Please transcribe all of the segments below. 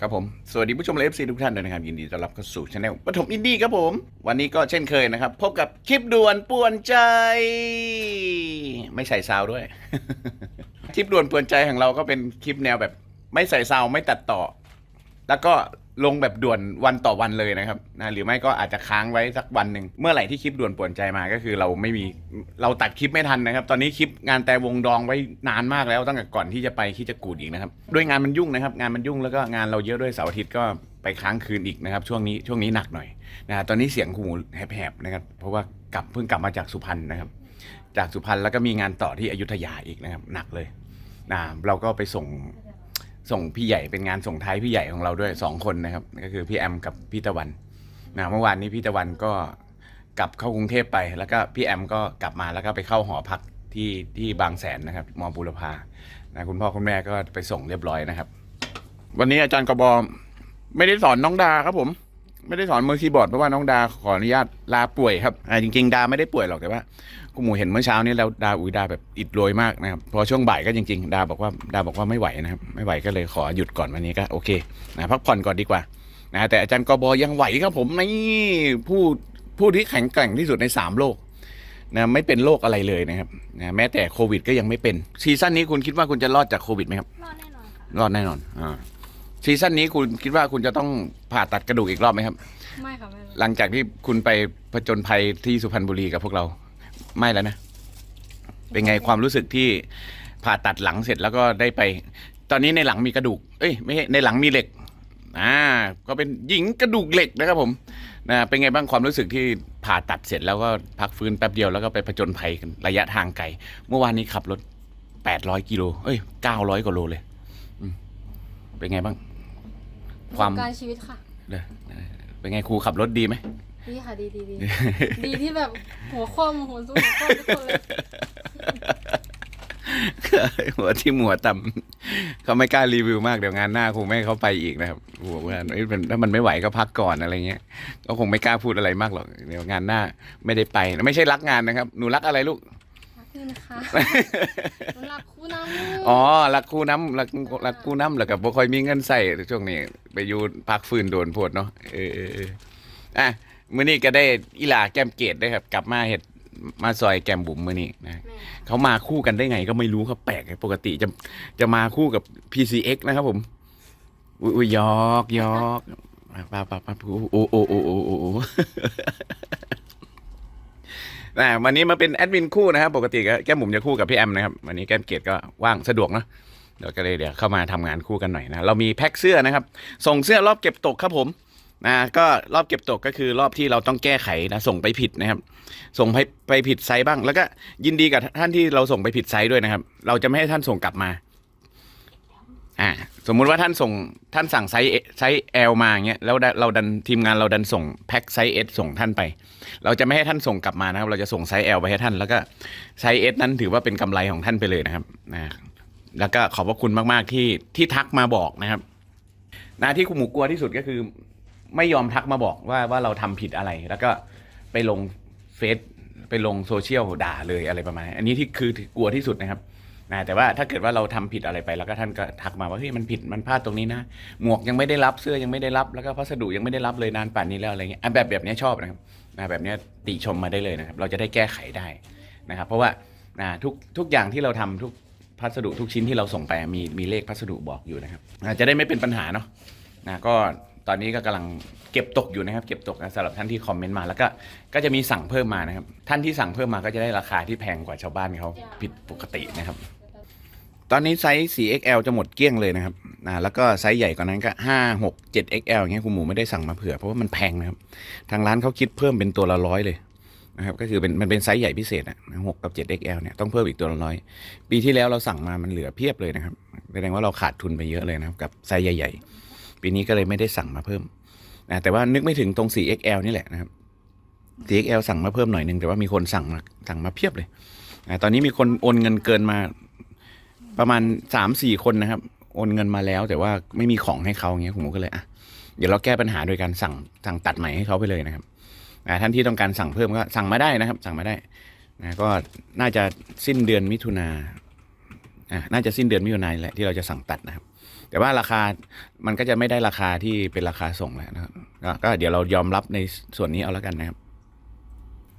ครับผม สวัสดีผู้ชมเลฟซีทุกท่านด้วยนะครับ ยินดีต้อนรับเข้าสู่ช anel ปฐมอินดี้ครับผม วันนี้ก็เช่นเคยนะครับ พบกับคลิปด่วนป่วนใจ ไม่ใส่ซาวด้วย คลิปด่วนป่วนใจของเราก็เป็นคลิปแนวแบบ ไม่ใส่ซาวไม่ตัดต่อ แล้วก็ ลงแบบด่วนวันต่อวันเลยนะครับนะหรือไม่ก็อาจจะค้างไว้สักวันหนึ่งเมื่อไหร่ที่คลิปด่วนป่วนใจมาก็คือเราไม่มีเราตัดคลิปไม่ทันนะครับ ตอนนี้คลิปงานแต่วงดองไว้นานมากแล้วตั้งแต่ก่อนที่จะไปที่จะกูดอีกนะครับด้วยงานมันยุ่งนะครับ งานมันยุ่งแล้วก็งานเราเยอะด้วยเสาร์อาทิตย์ก็ไปค้างคืนอีกนะครับ ช่วงนี้ช่วงนี้หนักหน่อยนะฮะตอนนี้เสียงหูแหบๆนะครับ เพราะว่ากลับเพิ่งกลับมาจากสุพรรณนะครับ จากสุพรรณแล้วก็มีงานต่อที่อยุธยาอีกนะครับ หนักเลยนะเราก็ไปส่ง ส่งพี่ใหญ่เป็นงานส่งท้ายพี่ใหญ่ของเราด้วยสองคนนะครับ ก็คือพี่แอมกับพี่ตะวันนะเมื่อวานนี้พี่ตะวันก็กลับเข้ากรุงเทพไป แล้วก็พี่แอมก็กลับมาแล้วก็ไปเข้าหอพักที่ที่บางแสนนะครับมอบุรพานะคุณพ่อคุณแม่ก็ไปส่งเรียบร้อยนะครับ วันนี้อาจารย์กบอไม่ได้สอนน้องดาครับผม ไม่ได้สอนมือคีย์บอร์ดเพราะว่าน้องดาขออนุญาตลาป่วยครับอ่าจริงๆ ดาไม่ได้ป่วยหรอกแต่ว่าคุณหมูเห็นเมื่อเช้านี้แล้วดาอุยดาแบบอิดโรยมากนะครับพอช่วงบ่ายก็จริงๆ ดาบอกว่าดาบอกว่าไม่ไหวนะครับไม่ไหวก็เลยขอหยุดก่อนวันนี้ก็โอเคนะพักผ่อนก่อนดีกว่านะแต่อาจารย์กบยังไหวครับผมนี่ผู้ผู้ที่แข็งแกร่งที่สุดในสามโลกนะไม่เป็นโรคอะไรเลยนะครับนะแม้แต่โควิดก็ยังไม่เป็นซีซั่นนี้คุณคิดว่าคุณจะรอดจากโควิดไหมครับ รอดแน่นอนค่ะรอดแน่นอนอ่า ซีซั่นนี้คุณคิดว่าคุณจะต้องผ่าตัดกระดูกอีกรอบไหมครับ ไม่ค่ะไม่รอดหลังจากที่คุณไปผจญภัยที่สุพรรณบุรีกับพวกเรา ไม่แล้วนะ เป็นไงความรู้สึกที่ผ่าตัดหลังเสร็จแล้วก็ได้ไป ตอนนี้ในหลังมีกระดูก เอ้ยไม่ใช่ในหลังมีเหล็ก อ่า ก็เป็นหญิงกระดูกเหล็กนะครับผมนะเป็นไงบ้างความรู้สึกที่ผ่าตัดเสร็จแล้วก็พักฟื้นแป๊บเดียวแล้วก็ไปผจญภัยกันระยะทางไกลเมื่อวานนี้ขับรถแปดร้อยกิโลเอ้ยเก้าร้อยกว่าโลเลยอืมเป็นไงบ้าง ความประสบการณ์ชีวิตค่ะเด้อเป็นไงครูขับรถดีไหมดีค่ะดีดีดีดีที่แบบหัวคว่ำหัวสู้หัวคว่ำทุกคนเลยหัวที่หัวต่ำเขาไม่กล้ารีวิวมากเดี๋ยวงานหน้าคงไม่ให้เขาไปอีกนะครับหัวว่าเอ้ยมันถ้ามันไม่ไหวก็พักก่อนอะไรเงี้ยก็คงไม่กล้าพูดอะไรมากหรอกเดี๋ยวงานหน้าไม่ได้ไปไม่ใช่รักงานนะครับ หนูรักอะไรลูกรัก นี่นะคะหนูรักคู่น้ำอ๋อรักคู่น้ำรักรักคู่น้ำแล้วกับบ่ค่อยมีเงินใส่ช่วงนี้ ไปอยู่พักฟื้นโดนโพดเนาะเออเออเอออะมื้อนี้ก็ได้อีหลาแก้มเกตด้วยครับ กลับมาเห็ดมาซอยแก้มบุ๋มมื้อนี้นะแม่เขามาคู่กันได้ไงก็ไม่รู้ครับแปลกปกติจะจะมาคู่กับ PCX นะครับผมอุ้ยอุ้ยหยอกหยอกป้าป้าป้าโอ้โอ้โอ้โอ้โอ้โอ้ นะวันนี้มาเป็นแอดมินคู่นะครับ ปกติก็แก้มบุ๋มจะคู่กับพี่แอมนะครับวันนี้แก้มเกียรติก็ว่างสะดวกเนะเดี๋ยวก็เลยเดี๋ยวเข้ามาทำงานคู่กันหน่อยนะเรามีแพ็คเสื้อนะครับ ส่งเสื้อรอบเก็บตกครับผมนะก็รอบเก็บตกก็คือรอบที่เราต้องแก้ไขนะส่งไปผิดนะครับ ส่งไปไปผิดไซส์บ้าง แล้วก็ยินดีกับท่านที่เราส่งไปผิดไซส์ด้วยนะครับ เราจะไม่ให้ท่านส่งกลับมา อ่าสมมุติว่าท่านส่งท่านสั่งไซส์ไซส์ L มาอย่างเงี้ยแล้วเราดันทีมงานเราดันส่งแพ็คไซส์ S ส่งท่านไป เราจะไม่ให้ท่านส่งกลับมานะครับ เราจะส่งไซส์ L ไปให้ท่าน แล้วก็ไซส์ S นั้นถือว่าเป็นกำไรของท่านไปเลยนะครับนะแล้วก็ขอบพระคุณมาก ๆ ที่ที่ทักมาบอกนะครับนะที่คุณหมูกลัวที่สุดก็คือ ไม่ยอมทักมาบอกว่าว่าเราทำผิดอะไร แล้วก็ไปลงเฟซไปลงโซเชียลด่าเลยอะไรประมาณนี้อันนี้ที่คือกลัวที่สุดนะครับ นะแต่ว่าถ้าเกิดว่าเราทำผิดอะไรไปแล้วก็ท่านก็ทักมาว่าเฮ้ยมันผิดมันพลาดตรงนี้นะ หมวกยังไม่ได้รับเสื้อยังไม่ได้รับแล้วก็พัสดุยังไม่ได้รับเลยนานป่านนี้แล้วอะไรเงี้ยอันแบบแบบนี้ชอบนะครับนะแบบนี้ติชมมาได้เลยนะครับ เราจะได้แก้ไขได้นะครับ เพราะว่านะทุกทุกอย่างที่เราทำทุกพัสดุทุกชิ้นที่เราส่งไปมีมีเลขพัสดุบอกอยู่นะครับจะได้ไม่เป็นปัญหาเนาะนะก็ ตอนนี้ก็กำลังเก็บตกอยู่นะครับเก็บตกนะสำหรับท่านที่คอมเมนต์มาแล้วก็ก็จะมีสั่งเพิ่มมานะครับท่านที่สั่งเพิ่มมาก็จะได้ราคาที่แพงกว่าชาวบ้านเขาผิดปกตินะครับ ตอนนี้ไซส์ 4XL จะหมดเกลี้ยงเลยนะครับนะแล้วก็ไซส์ใหญ่กว่านั้นก็ 5 6 7XL อย่างเงี้ยคุณหมูไม่ได้สั่งมาเผื่อเพราะว่ามันแพงนะครับทางร้านเขาคิดเพิ่มเป็นตัวละร้อยเลยนะครับก็คือเป็นมันเป็นไซส์ใหญ่พิเศษอะหกกับ 7XL เนี่ยต้องเพิ่มอีกตัวละร้อยปีที่แล้วเราสั่งมามันเหลือเพียบเลยนะครับแสดงว่าเราขาดทุนไปเยอะเลยนะครับกับไซส์ใหญ่ ๆ ปีนี้ก็เลยไม่ได้สั่งมาเพิ่มนะแต่ว่านึกไม่ถึงตรง 4XL นี่แหละนะครับ 4XL สั่งมาเพิ่มหน่อยนึงแต่ว่ามีคนสั่งมาสั่งมาเพียบเลยนะตอนนี้มีคนโอนเงินเกินมาประมาณสามสี่คนนะครับ โอนเงินมาแล้ว แต่ว่าไม่มีของให้เขาอย่างเงี้ยผมก็เลยอะเดี๋ยวเราแก้ปัญหาโดยการสั่งสั่งตัดใหม่ให้เขาไปเลยนะครับอ่าท่านที่ต้องการสั่งเพิ่มก็สั่งมาได้นะครับ สั่งมาได้นะก็น่าจะสิ้นเดือนมิถุนาอ่าน่าจะสิ้นเดือนมิถุนายนแหละที่เราจะสั่งตัดนะครับ แต่ว่าราคามันก็จะไม่ได้ราคาที่เป็นราคาส่งแล้วนะครับก็ก็เดี๋ยวเรายอมรับในส่วนนี้เอาแล้วกันนะครับ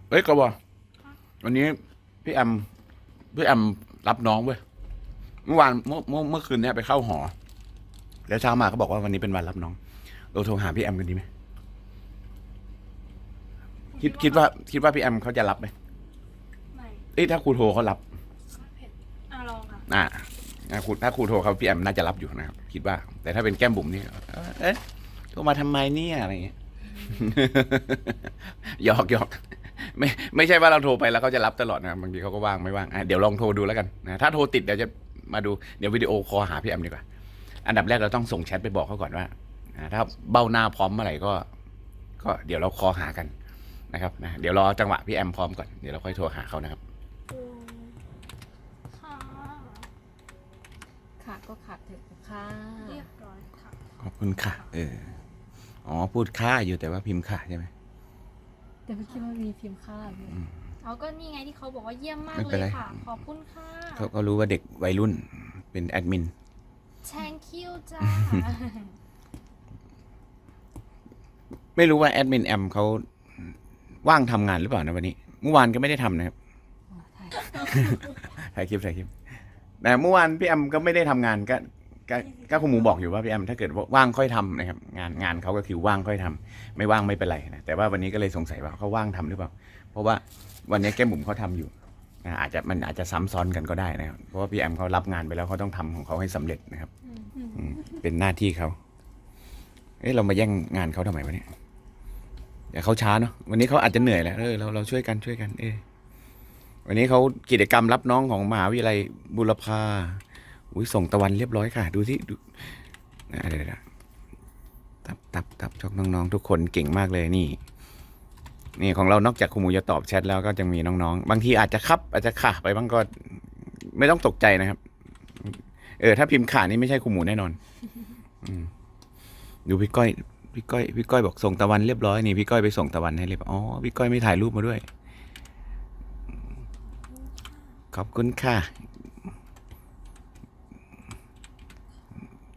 เอ้ยกบอวันนี้พี่แอมพี่แอมรับน้องเว้ยเมื่อวานเมื่อเมื่อเมื่อคืนเนี้ยไปเข้าหอ แล้วเช้ามาก็บอกว่าวันนี้เป็นวันรับน้อง เราโทรหาพี่แอมกันดีไหมคิดคิดว่าคิดว่าพี่แอมเขาจะรับไหมไม่เอ้ยถ้าครูโทรเขารับ เผ็ดอะลองค่ะ อ่า ถ้าครูถ้าครูโทรเขาพี่แอมน่าจะรับอยู่นะครับคิดว่า แต่ถ้าเป็นแก้มบุ๋มนี่เอ๊ะโทรมาทำไมเนี่ยอะไรอย่างเงี้ย หยอกหยอกไม่ไม่ใช่ว่าเราโทรไปแล้วเขาจะรับตลอดนะครับบางทีเขาก็ว่างไม่ว่างอะเดี๋ยวลองโทรดูแล้วกันนะถ้าโทรติดเดี๋ยวจะมาดูเดี๋ยววิดีโอคอลหาพี่แอมดีกว่า อันดับแรกเราต้องส่งแชทไปบอกเขาก่อนว่าอ่าถ้าเบ้าหน้าพร้อมเมื่อไหร่ก็ ก็เดี๋ยวเราคอลหากันนะครับนะเดี๋ยวรอจังหวะพี่แอมพร้อมก่อนเดี๋ยวเราค่อยโทรหาเขานะครับ ค่ะ ค่ะก็ขัดเถอะค่ะเรียบร้อยค่ะ ขอบคุณค่ะ เออ อ๋อ พูดค่าอยู่แต่ว่าพิมพ์ค่ะใช่ไหมแต่ไม่คิดว่ามีพิมพ์ค่าด้วยเอาก็นี่ไงที่เขาบอกว่าเยี่ยมมากไม่เลเป็นไร ยค่ะ ขอบคุณค่ะ เขาก็รู้ว่าเด็กวัยรุ่นเป็นแอดมิน thank you จ้า ไม่รู้ว่าแอดมินแอมเขาว่างทำงานหรือเปล่านะวันนี้ เมื่อวานก็ไม่ได้ทำนะครับอ๋อใช่ถ่ายคลิปถ่ายคลิป แต่เมื่อวานพี่แอมก็ไม่ได้ทำงานก็ก็ก็คุณหมูบอกอยู่ว่าพี่แอมถ้าเกิดว่าว่างค่อยทำนะครับงานงานเขาก็คือว่างค่อยทำไม่ว่างไม่เป็นไรนะแต่ว่าวันนี้ก็เลยสงสัยว่าเขาว่างทำหรือเปล่า เพราะว่าวันนี้แก้มบุ๋มเขาทำอยู่นะอาจจะมันอาจจะซ้ำซ้อนกันก็ได้นะครับเพราะว่าพี่แอมเขารับงานไปแล้วเขาต้องทำของเขาให้สำเร็จนะครับอืมเป็นหน้าที่เขาเอ้เรามาแย่งงานเขาทำไมวะเนี่ยเดี๋ยวเขาช้าเนาะวันนี้เขาอาจจะเหนื่อยแหละเออเราเราช่วยกันช่วยกันเออ วันนี้เขากิจกรรมรับน้องของมหาวิทยาลัยบุรพาอุ้ยส่งตะวันเรียบร้อยค่ะ ดูสิดูอะเดี๋ยวตับตับตับชกน้องๆ ทุกคนเก่งมากเลยนี่ นี่ของเรานอกจากครูหมูจะตอบแชทแล้วก็จะมีน้องๆ บางทีอาจจะครับ อาจจะข่าไปบ้างก็ไม่ต้องตกใจนะครับ เออ ถ้าพิมพ์ขานี่ไม่ใช่ครูหมูแน่นอนอดูพี่ก้อยพี่ก้อยพี่ก้อยบอกส่งตะวันเรียบร้อยนี่พี่ก้อยไปส่งตะวันให้เรียบอ๋อพี่ก้อยไม่ถ่ายรูปมาด้วย ขอบคุณค่ะ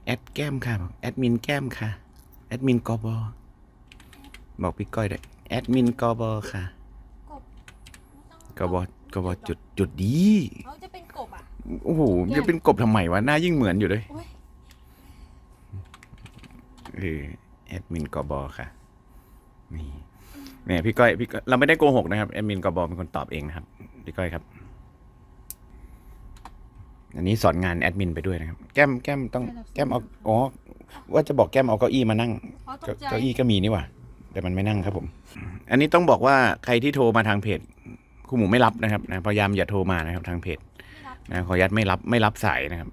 แอดแก้มค่ะบอกแอดมินแก้มค่ะ แอดมินกบบอกพี่ก้อยด้วยแอดมินกบค่ะกบกบกบจุดจุดดี เขาจะเป็นกบอะ โอ้โหจะเป็นกบทำไมวะ หน้ายิ่งเหมือนอยู่เลยโอ้ยเออแอดมินกบค่ะ นี่เนี่ยพี่ก้อยพี่ก้อยเราไม่ได้โกหกนะครับ แอดมินกบเป็นคนตอบเองนะครับ พี่ก้อยครับ อันนี้สอนงานแอดมินไปด้วยนะครับ แก้มแก้มต้องแก้มเอาอ๋อว่าจะบอกแก้มเอาเก้าอี้มานั่งเขาตเก้ากใจเก้าอี้ก็มีนี่หว่าแต่มันไม่นั่งครับผม อันนี้ต้องบอกว่าใครที่โทรมาทางเพจครูหมูไม่รับนะครับนะพยายามอย่าโทรมานะครับทางเพจไม่รับนะขออนุญาตไม่รับไม่รับสายนะครับ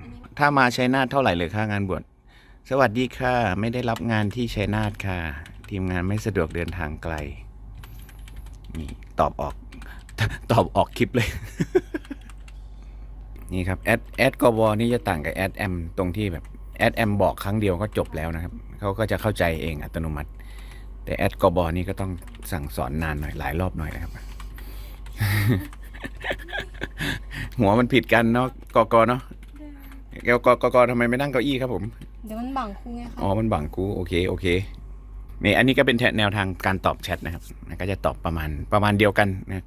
อันนี้ถ้ามาชัยนาทเท่าไหร่เลยค่างานบวชสวัสดีค่ะ ไม่ได้รับงานที่ชัยนาทค่ะ ทีมงานไม่สะดวกเดินทางไกลนี่ตอบออก ตอบออกคลิปเลย นี่ครับแอดแอดกบนี่จะต่างกับแอดแอมตรงที่แบบแอดแอมบอกครั้งเดียวก็จบแล้วนะครับเขาก็จะเข้าใจเองอัตโนมัติ แต่แอดกบนี่ก็ต้องสั่งสอนนานหน่อยหลายรอบหน่อยนะครับ หัวมันผิดกันเนาะกกเนาะแกกกกทำไมไม่นั่งเก้าอี้ครับผมเดี๋ยวมันบังคู่ไงคะอ๋อมันบังกูโอเคโอเคนี่อันนี้ก็เป็นแนวทางการตอบแชทนะครับนะก็จะตอบประมาณประมาณเดียวกันนะ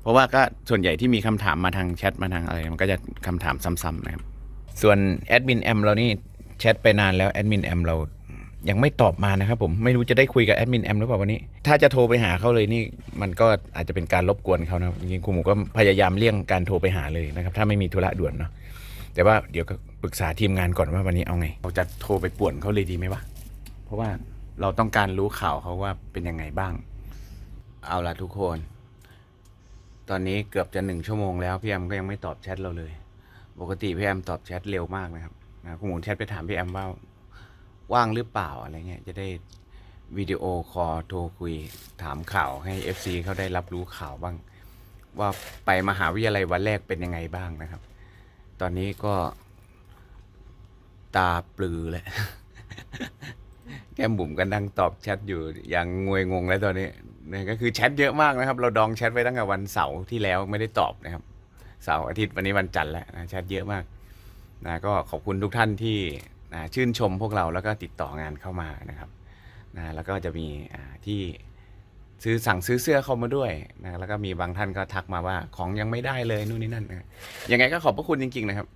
เพราะว่าก็ส่วนใหญ่ที่มีคำถามมาทางแชทมาทางอะไร มันก็จะคำถามซ้ำๆนะครับ ส่วนแอดมินแอมเรานี่แชทไปนานแล้วแอดมินแอมเรายังไม่ตอบมานะครับผมไม่รู้จะได้คุยกับแอดมินแอมหรือเปล่าวันนี้ ถ้าจะโทรไปหาเขาเลยนี่มันก็อาจจะเป็นการรบกวนเขานะจริงๆครูหมูก็พยายามเลี่ยงการโทรไปหาเลยนะครับถ้าไม่มีธุระด่วนเนาะแต่ว่าเดี๋ยวก็ปรึกษาทีมงานก่อนว่าวันนี้เอาไงเราจะโทรไปป่วนเขาเลยดีไหมวะเพราะว่าเราต้องการรู้ข่าวเขาว่าเป็นยังไงบ้าง เอาละทุกคน ตอนนี้เกือบจะหนึ่งชั่วโมงแล้วพี่แอมก็ยังไม่ตอบแชทเราเลย ปกติพี่แอมตอบแชทเร็วมากนะครับนะคุณหมูแชทไปถามพี่แอมว่าว่างหรือเปล่าอะไรเงี้ยจะได้วิดีโอคอลโทรคุยถามข่าวให้ FC เขาได้รับรู้ข่าวบ้าง ว่าไปมหาวิทยาลัยวันแรกเป็นยังไงบ้างนะครับ ตอนนี้ก็ตาปลือแหละแก้มบุ๋มก็นั่งตอบแชทอยู่อย่างงวยงงแล้วตอนนี้ นี่ก็คือแชทเยอะมากนะครับ เราดองแชทไว้ตั้งแต่วันเสาร์ที่แล้วไม่ได้ตอบนะครับ เสาร์อาทิตย์วันนี้วันจันทร์แล้วนะแชทเยอะมากนะก็ขอบคุณทุกท่านที่นะชื่นชมพวกเราแล้วก็ติดต่องานเข้ามานะครับนะแล้วก็จะมีที่ซื้อสั่งซื้อเสื้อเข้ามาด้วยนะแล้วก็มีบางท่านก็ทักมาว่าของยังไม่ได้เลยนู่นนี่นั่นนะยังไงก็ขอบพระคุณจริง ๆ นะครับ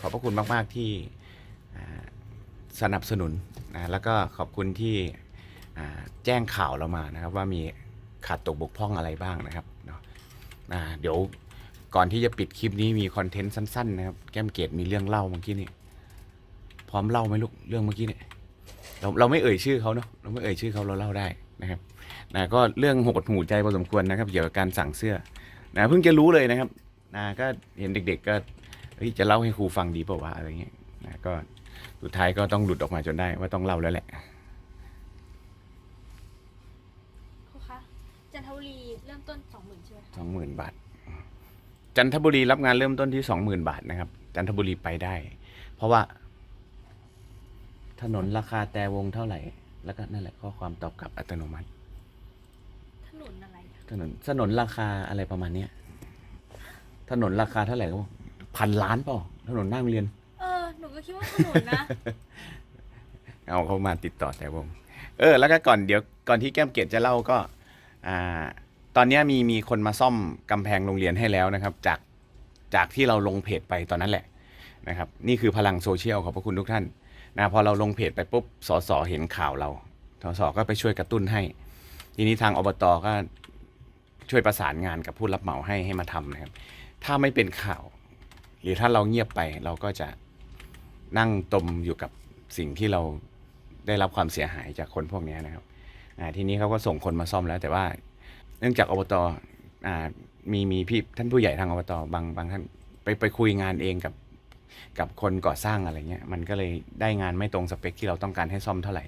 ขอบพระคุณมาก ๆ ที่สนับสนุนนะแล้วก็ขอบคุณที่แจ้งข่าวเรามานะครับว่ามี ขาดตกบกพร่องอะไรบ้างนะครับเนาะเดี๋ยวก่อนที่จะปิดคลิปนี้มีคอนเทนต์สั้นๆนะครับ แก้มเกตมีเรื่องเล่าเมื่อกี้นี่พร้อมเล่าไหมลูกเรื่องเมื่อกี้เนี่ยเราเราไม่เอ่ยชื่อเขาเนาะเราไม่เอ่ยชื่อเขาเราเล่าได้นะครับนะก็เรื่องหดหูใจพอสมควรนะครับเกี่ยวกับการสั่งเสื้อนะเพิ่งจะรู้เลยนะครับนะก็เห็นเด็ก ๆ ก็จะเล่าให้ครูฟังดีเปล่าวะอะไรเงี้ยนะก็สุดท้ายก็ต้องหลุดออกมาจนได้ว่าต้องเล่าแล้วแหละ ครูคะจันทบุรีเริ่มต้น สองหมื่นใช่ไหมคะสองหมื่นบาท จันทบุรีรับงานเริ่มต้นที่สองหมื่นบาทนะครับ จันทบุรีไปได้ เพราะว่า ถนนราคาแต่วงเท่าไหร่ แล้วก็นั่นแหละข้อความตอบกลับอัตโนมัติ ถนนอะไรอะถนนถนนราคาอะไรประมาณเนี้ยถนนราคาเท่าไหร่ก็บอกพันล้านเปล่าถนนหน้าโรงเรียน เออ หนูก็คิดว่าถนนนะ เอาเขามาติดต่อแต่วง เออ แล้วก็ก่อนเดี๋ยวก่อนที่แก้มเกตจะเล่าก็ อ่าต อนนี้มีมีคนมาซ่อมกำแพงโรงเรียนให้แล้วนะครับ จากจากที่เราลงเพจไปตอนนั้นแหละนะครับ นี่คือพลังโซเชียลขอบพระคุณทุกท่านนะพอเราลงเพจไปปุ๊บสสเห็นข่าวเราสสก็ไปช่วยกระตุ้นให้ ทีนี้ทางอบตก็ช่วยประสานงานกับผู้รับเหมาให้ให้มาทำนะครับ ถ้าไม่เป็นข่าว หรือถ้าเราเงียบไปเราก็จะนั่งตมอยู่กับสิ่งที่เราได้รับความเสียหายจากคนพวกนี้นะครับทีนี้เขาก็ส่งคนมาซ่อมแล้วแต่ว่า เนื่องจากอบตอ่ามีมีพี่ท่านผู้ใหญ่ทางอบตบางบางท่านไปไปคุยงานเองกับกับคนก่อสร้างอะไรเงี้ยมันก็เลยได้งานไม่ตรงสเปคที่เราต้องการให้ซ่อมเท่าไหร่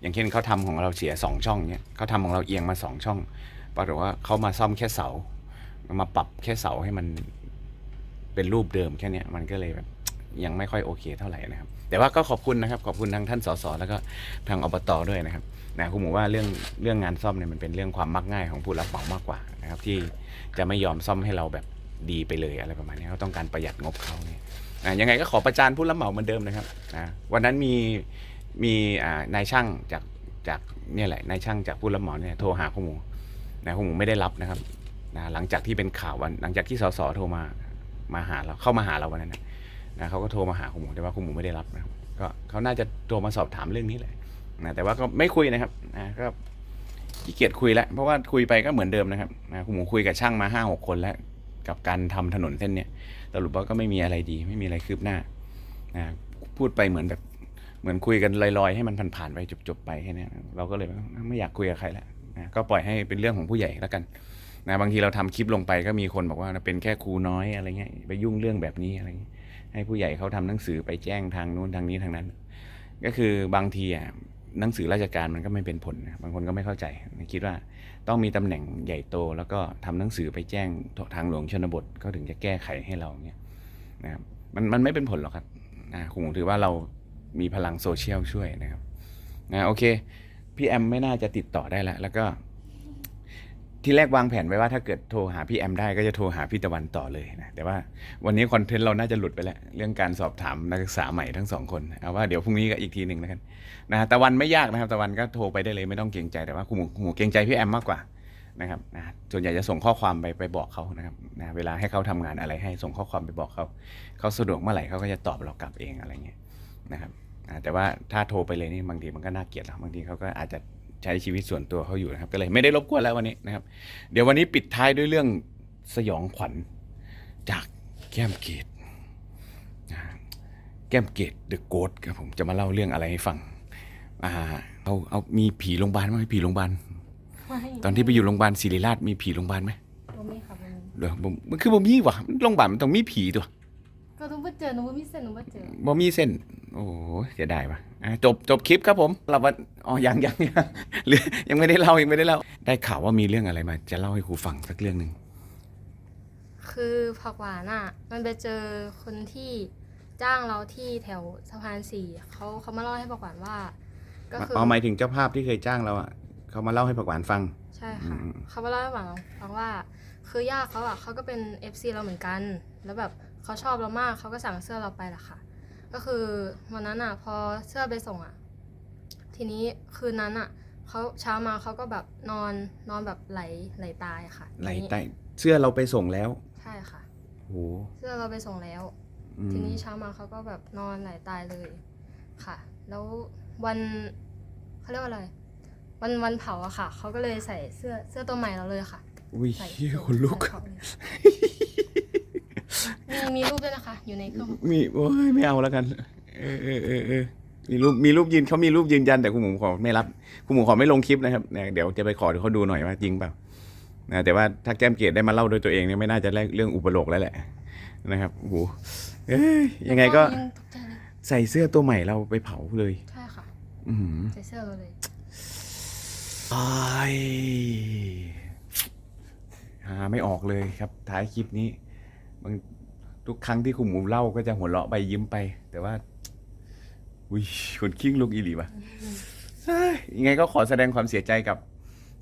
อย่างเช่นเขาทำของเราเสียสองช่องเนี้ยเขาทำของเราเอียงมาสองช่องปรากฏว่าเขามาซ่อมแค่เสา มาปรับแค่เสาให้มันเป็นรูปเดิมแค่เนี้ยมันก็เลยแบบยังไม่ค่อยโอเคเท่าไหร่นะครับ แต่ว่าก็ขอบคุณนะครับ ขอบคุณทั้งท่านสสแล้วก็ทางอบตด้วยนะครับ นะคุณหมูว่าเรื่องเรื่องงานซ่อมเนี่ยมันเป็นเรื่องความมักง่ายของผู้รับเหมามากกว่านะครับที่จะไม่ยอมซ่อมให้เราแบบดีไปเลยอะไรประมาณนี้เขาต้องการประหยัดงบเขาเนี่ยอะยังไงก็ขอประจานผู้รับเหมาเหมือนเดิมนะครับนะวันนั้นมีมีอ่านายช่างจากจากเนี่ยแหละนายช่างจากผู้รับเหมาเนี่ยโทรหาคุณหมูนะคุณหมูไม่ได้รับนะครับนะหลังจากที่เป็นข่าววันหลังจากที่สสโทรมามาหาเราเข้ามาหาเราวันนั้นนะนะเขาก็โทรมาหาคุณหมูแต่ว่าคุณหมูไม่ได้รับนะครับก็เขาน่าจะโทรมาสอบถามเรื่องนี้แหละ นะแต่ว่าก็ไม่คุยนะครับนะก็ขี้เกียจคุยแล้วเพราะว่าคุยไปก็เหมือนเดิมนะครับนะคุณหมูคุยกับช่างมาห้าหกคนแล้ว กับการทำถนนเส้นเนี้ยสรุปว่าก็ไม่มีอะไรดี ไม่มีอะไรคืบหน้านะพูดไปเหมือนแบบเหมือนคุยกันลอยๆ ให้มันผ่านๆไปจบๆไปแค่นี้เราก็เลยไม่อยากคุยกับใครแล้วนะก็ปล่อยให้เป็นเรื่องของผู้ใหญ่แล้วกันนะบางทีเราทำคลิปลงไปก็มีคนบอกว่าเป็นแค่ครูน้อยอะไรเงี้ยไปยุ่งเรื่องแบบนี้อะไรเงี้ยให้ผู้ใหญ่เขาทำหนังสือไปแจ้งทางนู้นทางนี้ทางนั้น ก็คือบางทีอะ หนังสือราชการมันก็ไม่เป็นผลนะบางคนก็ไม่เข้าใจคิดว่าต้องมีตำแหน่งใหญ่โต แล้วก็ทำหนังสือไปแจ้งทางหลวงชนบทเขาถึงจะแก้ไขให้เราเนี่ยนะครับมันมันไม่เป็นผลหรอกครับนะคงถือว่าเรามีพลังโซเชียลช่วยนะครับนะโอเค พี่แอมไม่น่าจะติดต่อได้แล้วแล้วก็ ที่แรกวางแผนไว้ว่าถ้าเกิดโทรหาพี่แอมได้ก็จะโทรหาพี่ตะวันต่อเลยนะแต่ว่าวันนี้คอนเทนต์เราน่าจะหลุดไปแล้วเรื่องการสอบถามนักศึกษาใหม่ทั้งสองคนเอาว่าเดี๋ยวพรุ่งนี้ก็อีกทีหนึ่งนะครับนะตะวันไม่ยากนะครับตะวันก็โทรไปได้เลยไม่ต้องเกรงใจแต่ว่าคุณหมูหมูเกรงใจพี่แอมมากกว่านะครับนะส่วนใหญ่จะส่งข้อความไปไปบอกเขานะครับนะเวลาให้เขาทำงานอะไรให้ส่งข้อความไปบอกเขาเขาสะดวกเมื่อไหร่เขาก็จะตอบเรากลับเองอะไรเงี้ยนะครับแต่ว่าถ้าโทรไปเลยนี่บางทีมันก็น่าเกลียดหรอบางทีเขาก็อาจจะ ใช้ชีวิตส่วนตัวเขาอยู่นะครับ ก็เลยไม่ได้รบกวนแล้ววันนี้นะครับ เดี๋ยววันนี้ปิดท้ายด้วยเรื่องสยองขวัญจากแก้มเกตนะแก้มเกตเดอะโกดครับผมจะมาเล่าเรื่องอะไรให้ฟังอ่าเอาเอามีผีโรงพยาบาลไหมผีโรงพยาบาลไม่ตอนที่ไปอยู่โรงพยาบาลศิริราชมีผีโรงพยาบาลไหมบ่มีค่ะบ่มีเดี๋ยวผมมันคือบ่มีว่ะโรงพยาบาลมันต้องมีผีตัวก็ต้องไปเจอหนูบ่มีเส้นหนูบ่เจอบ่มีเส้น โอ้โหเสียดายว่ะอะจบจบคลิปครับผมเราว่าอ๋อยังยังยังหรือยังไม่ได้เล่ายังไม่ได้เล่า ได้ข่าวว่ามีเรื่องอะไรมา จะเล่าให้ครูฟังสักเรื่องหนึ่งคือผักหวานอะ มันไปเจอคนที่จ้างเราที่แถวสะพานสี่เขาเขามาเล่าให้ผักหวานว่า ก็คือเอาหมายถึงเจ้าภาพที่เคยจ้างเราอะเขามาเล่าให้ผักหวานฟัง ใช่ค่ะอืมเขามาเล่าให้ฟังฟังว่า คือย่าเขาอะเขาก็เป็น FC เราเหมือนกัน แล้วแบบเขาชอบเรามากเขาก็สั่งเสื้อเราไปแหละค่ะ ก็ก็คือวันนั้นอะ พอเสื้อไปส่งอะ ทีนี้คืนนั้นอะเขาเช้ามาเขาก็แบบนอนนอนแบบไหลไหลตายอะค่ะไหลทีนี้ใต้เสื้อเราไปส่งแล้ว ใช่ค่ะโหเสื้อเราไปส่งแล้วอืมทีนี้เช้ามาเขาก็แบบนอนไหลตายเลยค่ะ แล้ววันเขาเรียกว่าอะไร วันวันเผาอะค่ะเขาก็เลยใส่เสื้อเสื้อตัวใหม่เราเลยค่ะ อุ้ยใส่คนลุกใส่เขาเล ยมีมีรูปด้วยนะคะ อยู่ในเครื่องมีโอ้ยไม่เอาแล้วกัน เออเออเออเออมีรูปมีรูปยืนเขามีรูปยืนยันแต่คุณหมูขอไม่รับคุณหมูขอไม่ลงคลิปนะครับเนี่ยเดี๋ยวจะไปขอเขาดูหน่อยว่าจริงเปล่านะแต่ว่าถ้าแก้มเกตได้มาเล่าด้วยตัวเองเนี่ยไม่น่าจะเรื่องอุปโลกแล้วแหละนะครับโอ้โหเอ้ยยังไงก็ยังตกใจเลยใส่เสื้อตัวใหม่เราไปเผาเลย ใช่ค่ะ อือหือ ใส่เสื้อเราเลยตายหาไม่ออกเลยครับท้ายคลิปนี้บาง ทุกครั้งที่คุณหมูเล่าก็จะหัวเราะไปยิ้มไป แต่ว่าอุ้ยคนคิ้งลูกอีหลีวะเอ้ยยังไงก็ขอแสดงความเสียใจกับ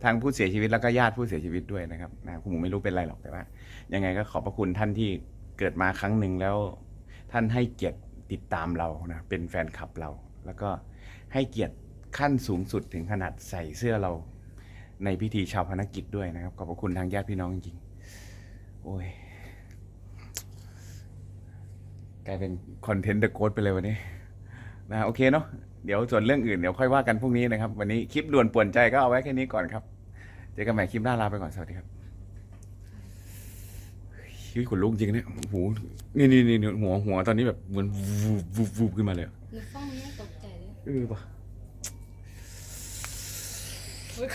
ทางผู้เสียชีวิตแล้วก็ญาติผู้เสียชีวิตด้วยนะครับนะคุณหมูไม่รู้เป็นไรหรอกแต่ว่า ยังไงก็ขอบพระคุณท่านที่เกิดมาครั้งหนึ่งแล้ว ท่านให้เกียรติติดตามเรานะเป็นแฟนคลับเรา แล้วก็ให้เกียรติขั้นสูงสุดถึงขนาดใส่เสื้อเรา ในพิธีชาวพนักกิจด้วยนะครับ ขอบพระคุณทางญาติพี่น้องจริงๆโอ้ย กลายเป็นคอนเทนต์เดอะโกดไปเลยวันนี้นะโอเคเนาะเดี๋ยวส่วนเรื่องอื่นเดี๋ยวค่อยว่ากันพรุ่งนี้นะครับ วันนี้คลิปด่วนป่วนใจก็เอาไว้แค่นี้ก่อนครับ เจอกันใหม่คลิปหน้าลาไปก่อน สวัสดีครับเฮ้ยขนลุกจริงเนี่ยโอ้โหนี่นี่นี่หัวหัวตอนนี้แบบเหมือนวูบวูบวูบขึ้นมาเลยอะในฟ้องนี้ตกใจเลยเออปะเฮ้ย